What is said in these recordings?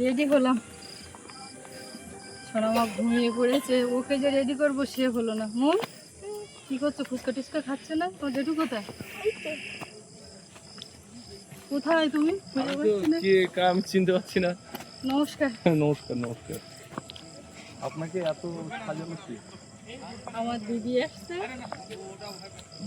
Ready হলাম। সোনামা ঘুমিয়ে পড়েছে ওকে যে রেডি করব সে হলো না। মন কি করছ? ফুচকা টুচকা খাচ্ছে না? তোমার জেঠু কোথায়? কোথায় তুমি? খুঁজে কে কা চিনতে পারছি না। নমস্কার। নমস্কার নমস্কার। আপনাকে এত সাজানো কি? আমার দিদি এসছে।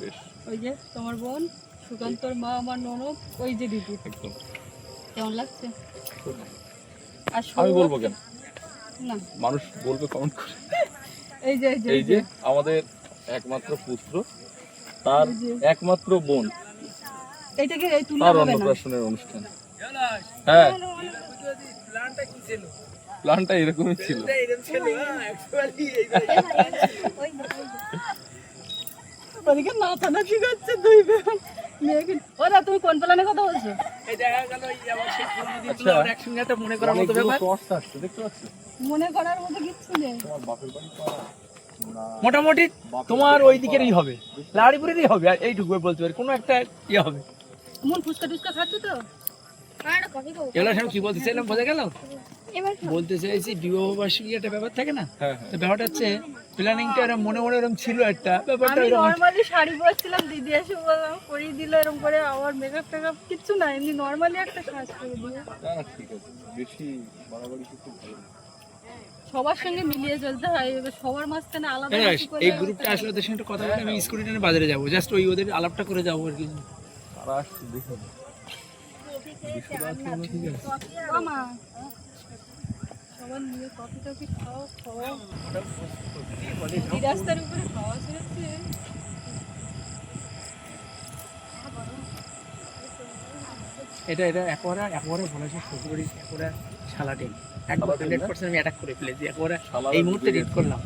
বেশ। ওই যে তোমার বোন সুকান্তর মা আমার ননদ ওই যে দিদি। কেমন লাগছে? আমি বলব কেন? মানুষ বলবে কমেন্ট করে। এই যে এই যে আমাদের একমাত্র পুত্র তার একমাত্র বোন। এইটাকে এই তুলে তার হবে না? অন্নপ্রাশনের অনুষ্ঠান। হ্যাঁ। প্ল্যানটা এরকমই ছিল। ওদিকে মাথা না ঠিক আছে দুই বোন। মেয়েকে ওরা তুমি কোন প্ল্যানে কথা বলছো? আচ্ছা। অনেকগুলো শর্টস আসছে দেখতে পাচ্ছ মনে করার মতো কিচ্ছু নেই। তোমার বাপের বাড়ি তো আর না মোটামুটি তোমার ওই দিকেরই হবে। লাড়িপুরেরই হবে আর এইটুকু বলতে পারি কোনো একটা ইয়ে হবে। মন ফুচকা টুচকা খাচ্ছ তো? আমি কি বলতে চাইলাম বোঝা গেল? বলতে চাইছি বিবাহ বার্ষিকী একটা ব্যাপার থাকে না? হ্যাঁ হ্যাঁ। তো ব্যাপারটা হচ্ছে প্ল্যানিংটা এরকম মনে মনে এরকম ছিল একটা ব্যাপারটা আমি নর্মালি শাড়ি পরছিলাম দিদি এসে বললাম পরিয়ে দিল এরকম করে আমার মেকআপ টেকআপ কিচ্ছু না এমনি নর্মালি একটা সাজ করে না না ঠিক আছে বেশি বাড়াবাড়ি করতে ভালো না। সবার সঙ্গে মিলিয়ে চলতে হয় এবার সবার মাঝখানে আলাদা হ্যাঁ, কিছু এই গ্রুপটা আসলে ওদের সঙ্গে কথা বলে আমি স্কুটি নিয়ে বাজারে যাব জাস্ট ওই ওদের আলাপটা করে যাব আর কি। তারা আসছে দেখুন রাস্তার উপরে খাওয়া ছেড়েছে এটা এটা একবারে একবারে বলা যায় শ্বশুরবাড়ি একবারে সালাডে একবার হান্ড্রেড পার্সেন্ট আমি অ্যাটাক করে ফেলেছি একবারে সালাডে এই মুহূর্তে রিড করলাম।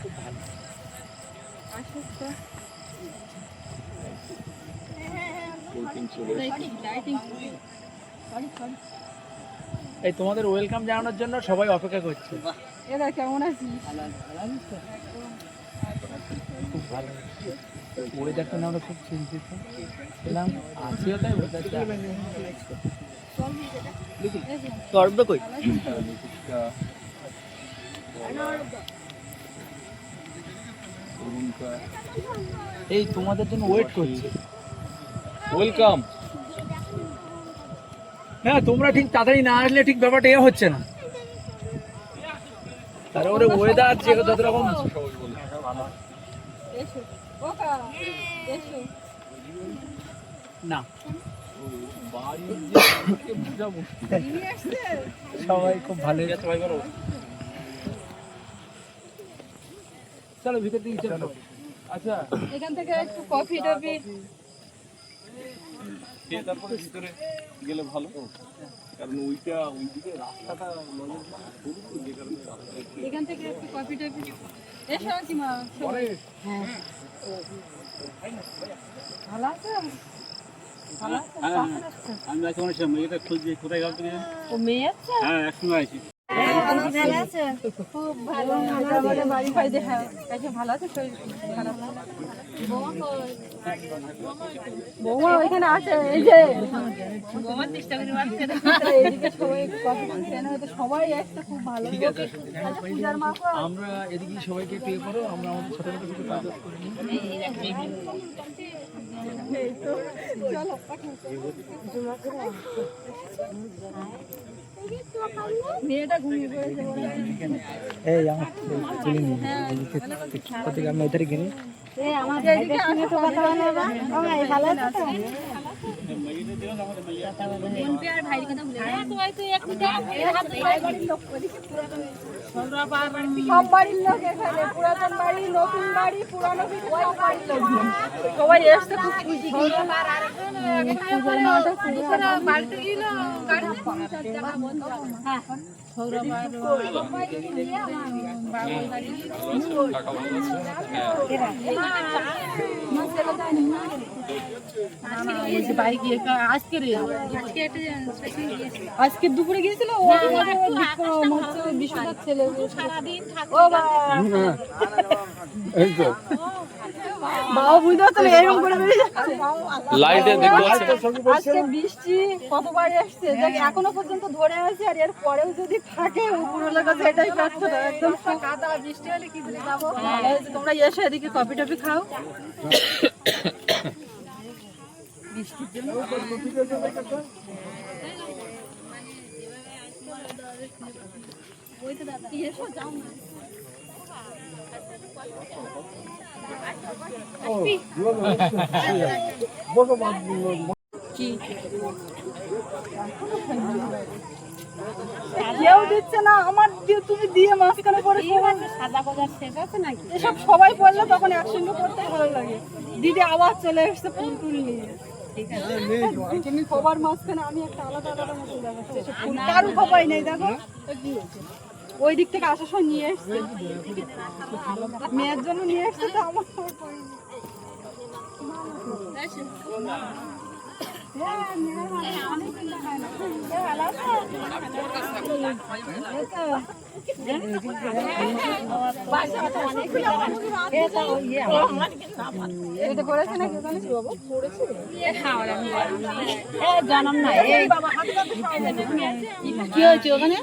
খুব ভালো। লাইটিং এই তোমাদের ওয়েলকাম জানানোর জন্য সবাই অপেক্ষা করছে। এরা কেমন আছিস? খুব ভালো ওয়েদারটা না আমরা খুব চিন্তিত ছিলাম আছিও তাই ওয়েদারটা কই? এই তোমাদের জন্য ওয়েট করছি। ওয়েলকাম হ্যাঁ তোমরা ঠিক তাড়াতাড়ি না আসলে ঠিক ব্যাপারটা এ হচ্ছে না। তারপরে ওয়েদার যে যত রকম না। সবাই খুব ভালো। বলো চলো ভিতর দিকে চলো। আচ্ছা। এখান থেকে একটু কফি টফি খেয়ে তারপরে ভিতরে গেলে ভালো। কারণ ওইটা ওইদিকে রাস্তাটা যে কারণে এখান থেকে একটু কফি টফি এসো আছিমা পরে হ্যাঁ। ভালো আছে? আমি আজকে অনেক সময়। এটা খুঁজছি কোথায় গেল তুমি? ও মেয়ে আছে? হ্যাঁ একসঙ্গে আছি। ভালো আছে? খুব ভালো। বাড়ি ফাইদে হ্যাঁ ভালো আছে? শরীর খারাপ? বৌমা ওইখানে আছে এই যে। সবাই একটা খুব ভালো? আমরা এদিকে সবাইকে পে করো আমরা আমাদের ছোটখাটো কিছু কাজ এই মেয়েটা ঘুমিয়ে পড়েছে এই আমার থেকে এধারে গেলে সব বাড়ির লোক এখানে পুরাতন বাড়ি নতুন বাড়ি পুরানো সবাই এসছে খুব খুশি। বাড়িতে আজকে দুপুরে গিয়েছিল? বিশ্বনাথ ছেলে। সারাদিন ও বাবা বুঝতে পারছ না এরকম করে বেরিয়ে যাচ্ছে। লাইটে দেখতে পাচ্ছেন আজকে বৃষ্টি কতবার এসছে দেখ এখনও পর্যন্ত ধরে আছে আর এর পরেও যদি থাকে উপরওয়ালার কাছে এটাই প্রার্থনা একদম কাদা বৃষ্টি হলে কি করে যাব? তোমরা এসে এদিকে কফি টফি খাও। বৃষ্টির জন্য। এসো যাও না কি কেউ দিচ্ছে না আমার দিয়ে তুমি দিয়ে মাঝখানে পরে সাদা বাজার শেষ আছে নাকি? এসব সবাই পড়লে তখন একসঙ্গে পড়তে ভালো লাগে। দিদি আবার চলে এসছে ফুল টুল নিয়ে। সবার মাঝখানে আমি একটা আলাদা আলাদা মতো দেখাচ্ছি। ফুল কারও খোপাই নেই দেখো। ওই দিক থেকে আসার সময় নিয়ে এসছে। মেয়ের জন্য নিয়ে এসছে তো আমার। কি হয়েছে ওখানে?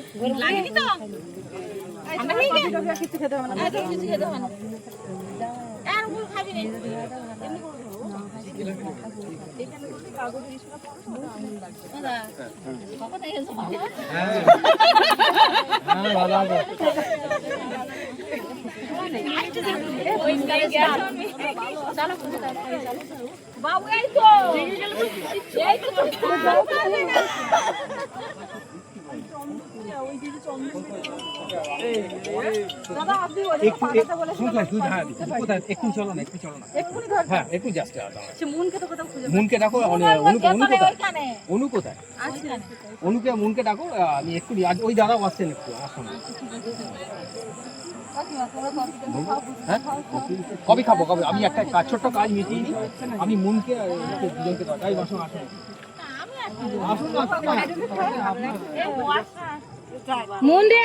বাবু এই তো। এই তো দাদা আপনি ওই পাঠাতে বলেছিলেন কোথায় একটু চলো না একটু চলো না হ্যাঁ একটু মনকে ডাকো অনু কোথায় মুনকে ডাকো আমি একটু আজ ওই দাদাও আসছেন একটু আসুন কবে খাব কবে আমি একটা কাজ ছোট্ট কাজ মিটিয়ে আমি মুনকে দুজনকে বসুন আসুন আসুন আসুন মুন্ডে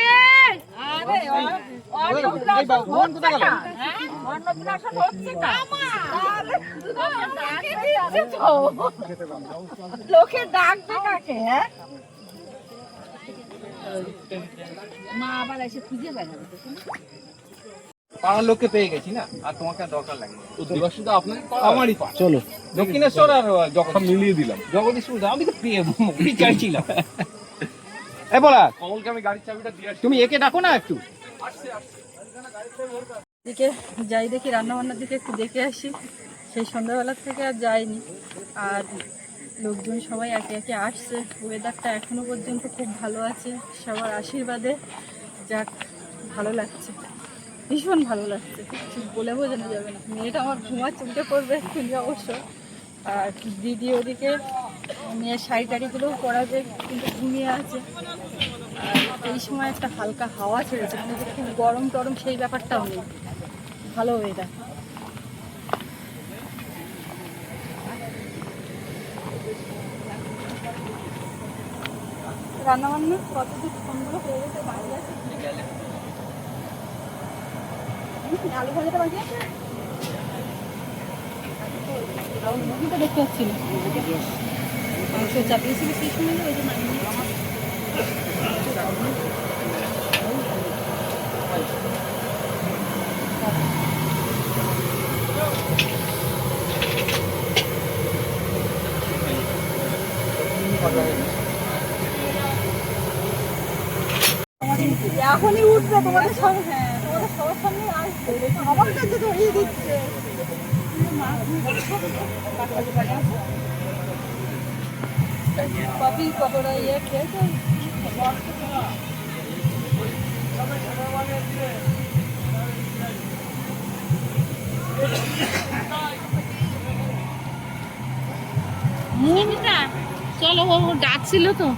লোকে ডাকবে কাকে হ্যাঁ? মা আবার এসে খুঁজে বেড়াবে পাড়ার লোককে পেয়ে গেছি না? আর তোমাকে দরকার লাগে আপনাকে আমারই পাড়া। চলো। দক্ষিণেশ্বর আর জগৎ মিলিয়ে দিলাম। জগদীশ্বর দা, আমি তো পেয়ে চাইছিলাম এ বলা। কমলকে আমি গাড়ির চাবিটা দিয়ে তুমি একে ডাকো না একটু। দিকে যাই দেখি রান্না বান্নার দিকে একটু দেখে আসি। সেই সন্ধ্যাবেলা থেকে আর যাইনি। আর লোকজন সবাই একে একে আসছে। ওয়েদারটা এখনও পর্যন্ত খুব ভালো আছে। সবার আশীর্বাদে যাক ভালো লাগছে। ভীষণ ভালো লাগছে। কিছু বলে বোঝানো যাবে না। মেয়েটা আমার ঘুমাচ্ছে উঠে করবে তুমি অবশ্য। আর দিদি ওদিকে মেয়ের শাড়ি টাড়িগুলোও যায়, কিন্তু ঘুমিয়ে আছে। এই সময় একটা হালকা হাওয়া ছেড়েছে কিন্তু খুব গরম টরম সেই ব্যাপারটাও নেই। ভালো ওয়েদার রান্না বান্না কতদূর ফোনগুলো হয়ে গেছে, বাড়ি আছে আলু ভাজাটা বাকি আছে দেখতে পাচ্ছি এখনই উঠবে তোমাদের সব হ্যাঁ তোমাদের সবার সামনে আসবে। আমার কাছে ধরিয়ে দিচ্ছে। কফি পকোড়া ইয়ে খেয়েছো মুন্ডা চলো ও ডাকছিল তো।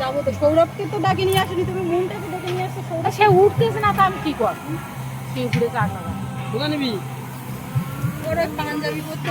যাব তো সৌরভকে তো ডাকে নিয়ে আসেনি তুমি মনটাকে ডেকে নিয়ে আসছো সৌরভ। সে উঠতেছে না তো আমি কি কর সে উপরে চার লাগা নিবি? ওর পাঞ্জাবি পরতে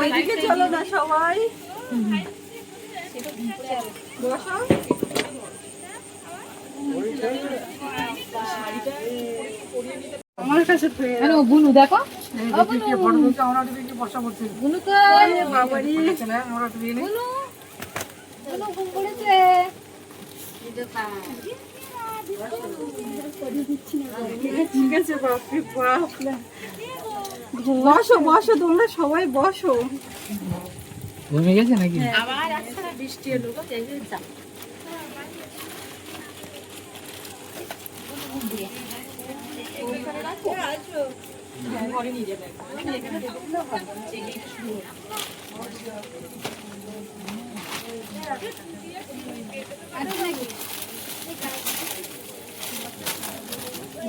ওইদিকে চলো না সবাই। বসো। আমার কাছে হ্যালো বুনু দেখো। বুনু। তো। বাবারি। বুনু বুনু ঘুম পড়েছে। ঠিক আছে বাপরে বাপ বসো বসো তোমরা সবাই বসো। ঘুমে গেছে নাকি? আবার একসাথে বৃষ্টি এলো যে যা। কে ঘুমাচ্ছে তুমি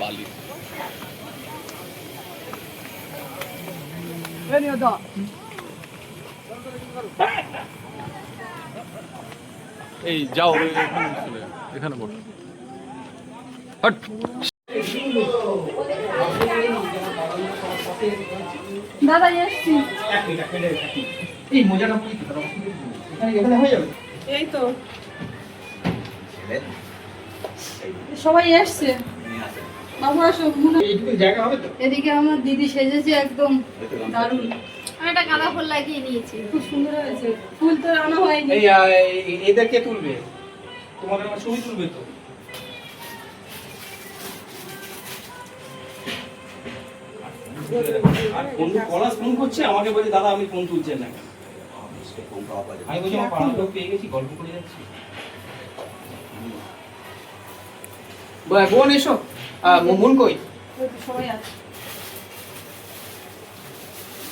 বালি এই যাও এখানে চলে এখানে বসো। হট। দাদা এসছি। এই মোজাটা পরি। এখানে এখানে হয়ে যাবে। এই তো। সবাই এসছে। বাবু আসো মনে- এইটুকু জায়গা হবে তো? এদিকে আমার দিদি সেজেছে একদম দারুণ। আমি একটা গাঁদা ফুল লাগিয়ে নিয়েছি। খুব সুন্দর হয়েছে। ফুল তো আনা হয়নি। এই আহ, এই- তুলবে? তোমাদের আমার ছবি তুলবে তো? আর ফোন করছে আমাকে বলছে দাদা আমি ফোন তুলছেন না কেন? আমি বলছি আমার পাড়ার লোক পেয়ে গেছি গল্প করে যাচ্ছি। বোন এসো। কই? সবাই আছে।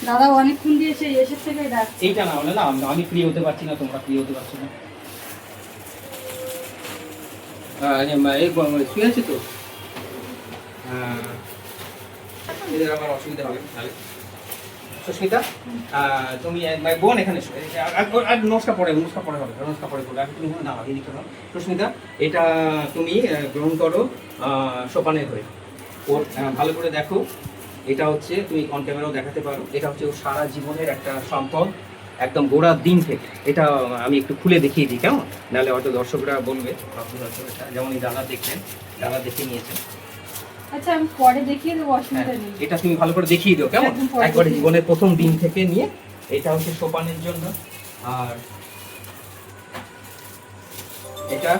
দাদা অনেকক্ষণ দিয়েছে এসে থেকে ডাক। এইটা না হলে না আমি- আমি ফ্রি হতে পারছি না তোমরা ফ্রি হতে পারছ না। শুয়ে আছে তো। হ্যাঁ। এদের আবার অসুবিধা হবে তাহলে। সুস্মিতা তুমি বোন এখানে। আর- আর- আর নমস্কার পরে নমস্কার পরে হবে, নমস্কার পরে করবে আগে তুমি না এদিকে। সুস্মিতা এটা তুমি গ্রহণ করো সোপানের হয়ে। ওর ভালো করে দেখো। এটা হচ্ছে, তুমি অন ক্যামেরাও দেখাতে পারো। এটা হচ্ছে ওর সারা জীবনের একটা সম্পদ, একদম গোড়ার দিন থেকে। এটা আমি একটু খুলে দেখিয়ে দিই, কেমন? নাহলে হয়তো দর্শকরা বলবে যেমন এই দাদা দেখলেন দাদা দেখে নিয়েছেন। আচ্ছা আমি পরে দেখিয়ে দেবো হ্যাঁ, অসুবিধা নেই। এটা তুমি ভালো করে দেখিয়ে দিও কেমন? একবারে জীবনের প্রথম দিন থেকে নিয়ে এটা হচ্ছে সোপানের জন্য। আর এটা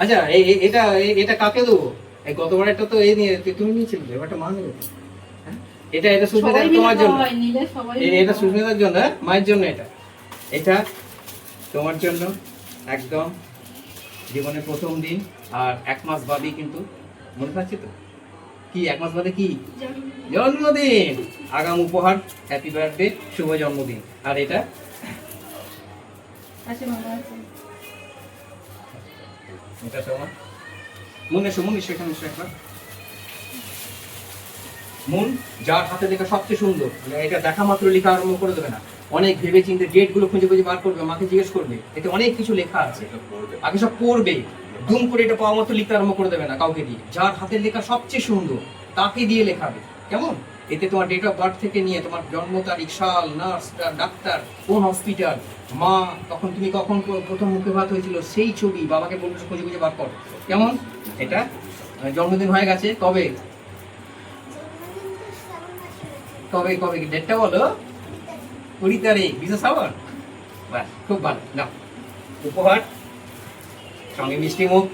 আচ্ছা এই এটা এটা কাকে দেবো? এই গতবার একটা তো এই নিয়ে তুমি নিয়েছিলে এবারটা মা নেবে। হ্যাঁ? এটা এটা সুস্মিতা তোমার জন্য। এটা সুস্মিতার জন্য হ্যাঁ? মায়ের জন্য এটা। এটা তোমার জন্য একদম জীবনের প্রথম দিন আর এক মাস বাদে কিন্তু মনে থাকছে তো? কি? এক মাস বাদে কি? জন্মদিন! আগাম উপহার হ্যাপি বার্থডে শুভ জন্মদিন। আর এটা? তোমার মনে এসো মনে এসো এখানে এসো একবার। মন যার হাতে দেখা সবচেয়ে সুন্দর। মানে এটা দেখা মাত্র লেখা আরম্ভ করে দেবে না। অনেক ভেবে চিন্তে ডেটগুলো খুঁজে খুঁজে বার করবে মাকে জিজ্ঞেস করবে। এতে অনেক কিছু লেখা আছে। আগে সব পড়বে। দুম করে এটা পাওয়া মতো লিখতে আরম্ভ করে দেবে না কাউকে দিয়ে। যার হাতের লেখা সবচেয়ে সুন্দর, তাকে দিয়ে লেখাবে। কেমন? এতে তোমার ডেট অফ বার্থ থেকে নিয়ে তোমার জন্ম তারিখ, সাল নার্স ডাক্তার, কোন হসপিটাল মা, তখন তুমি কখন প্র- প্রথম মুখে ভাত হয়েছিল, সেই ছবি বাবাকে বলবে খুঁজে খুঁজে বার কর। কেমন? এটা? জন্মদিন হয়ে গেছে, কবে? কবে কবে? ডেটটা বলো। কুড়ি তারিখ বিশেষ বাস খুব ভালো। না উপহার। সঙ্গে মিষ্টি মুখ।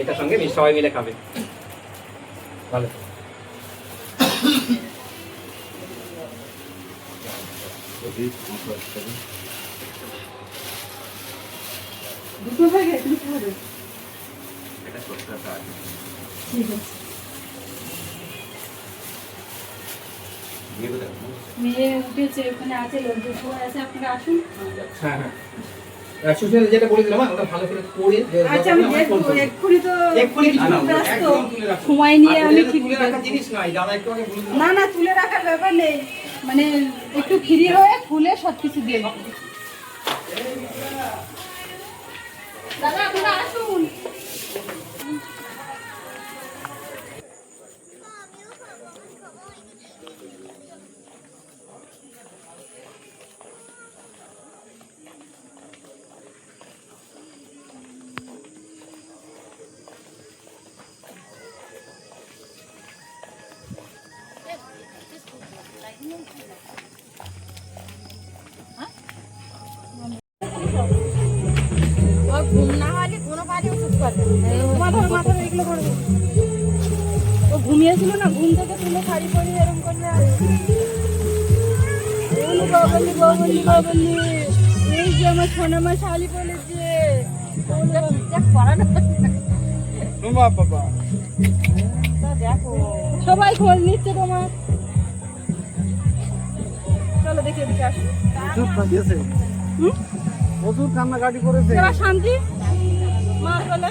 এটার সঙ্গে মিষ্টি সবাই মিলে খাবে। ভালো। দুটো এটা ঠিক আছে। মেয়ে উঠেছে ওখানে আছে লোকজন সবাই আছে আপনারা আসুন। হ্যাঁ হ্যাঁ। সুশীল যেটা বলেছিলাম ওটা ভালো করে পড়ে আচ্ছা আমি দেখব এক্ষুনি তো এক্ষুনি কিছু না একদম তুলে রাখো। সময় নিয়ে আমি ঠিক তুলে রাখা জিনিস নাই দাদা একটু আগে বলে না না তুলে রাখার ব্যাপার নেই। মানে একটু ফ্রি হয়ে খুলে সব কিছু দিয়ে দেবো দাদা আপনারা আসুন। না ঘুম থেকে তুলে শাড়ি এরকম বাবলি বাবলি বাবলি এই যে আমার ঠিকঠাক করা সবাই খোঁজ নিচ্ছে তোমার। চলো দেখে আসো? প্রচুর কান্নাকাটি করেছে। শান্তি? মা বলে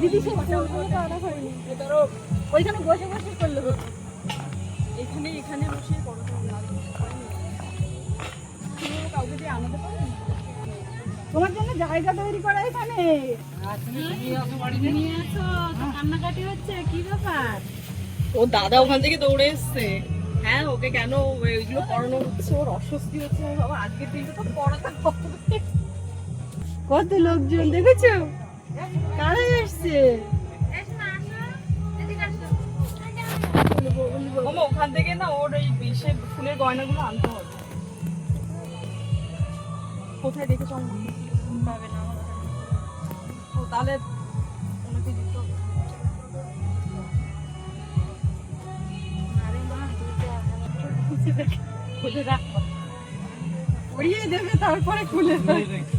দিদি সে ওইখানে বসে বসে করলে এখানে এখানে বসে কাউকে দিয়ে আনাতে পারো? তোমার জন্য জায়গা তৈরি করা এখানে। তো কান্নাকাটি হচ্ছে কি ব্যাপার? ও দাদা ওখান থেকে দৌড়ে এসছে। হ্যাঁ ওকে কেন ওইগুলো পড়ানো হচ্ছে? ওর অস্বস্তি হচ্ছে। বাবা আজকের দিনটা তো পড়াতে কত লোকজন দেখেছ? কারা এসছে মামা ওখান থেকে না ওর এই বিষে ফুলের গয়নাগুলো আনতে হবে। কোথায় দেখেছ পাবে না ও তাহলে ওনাকে দিতে হবে। আরে মা দুটো খুলে রাখো। পরিয়ে দেবে তারপরে খুলে দেবে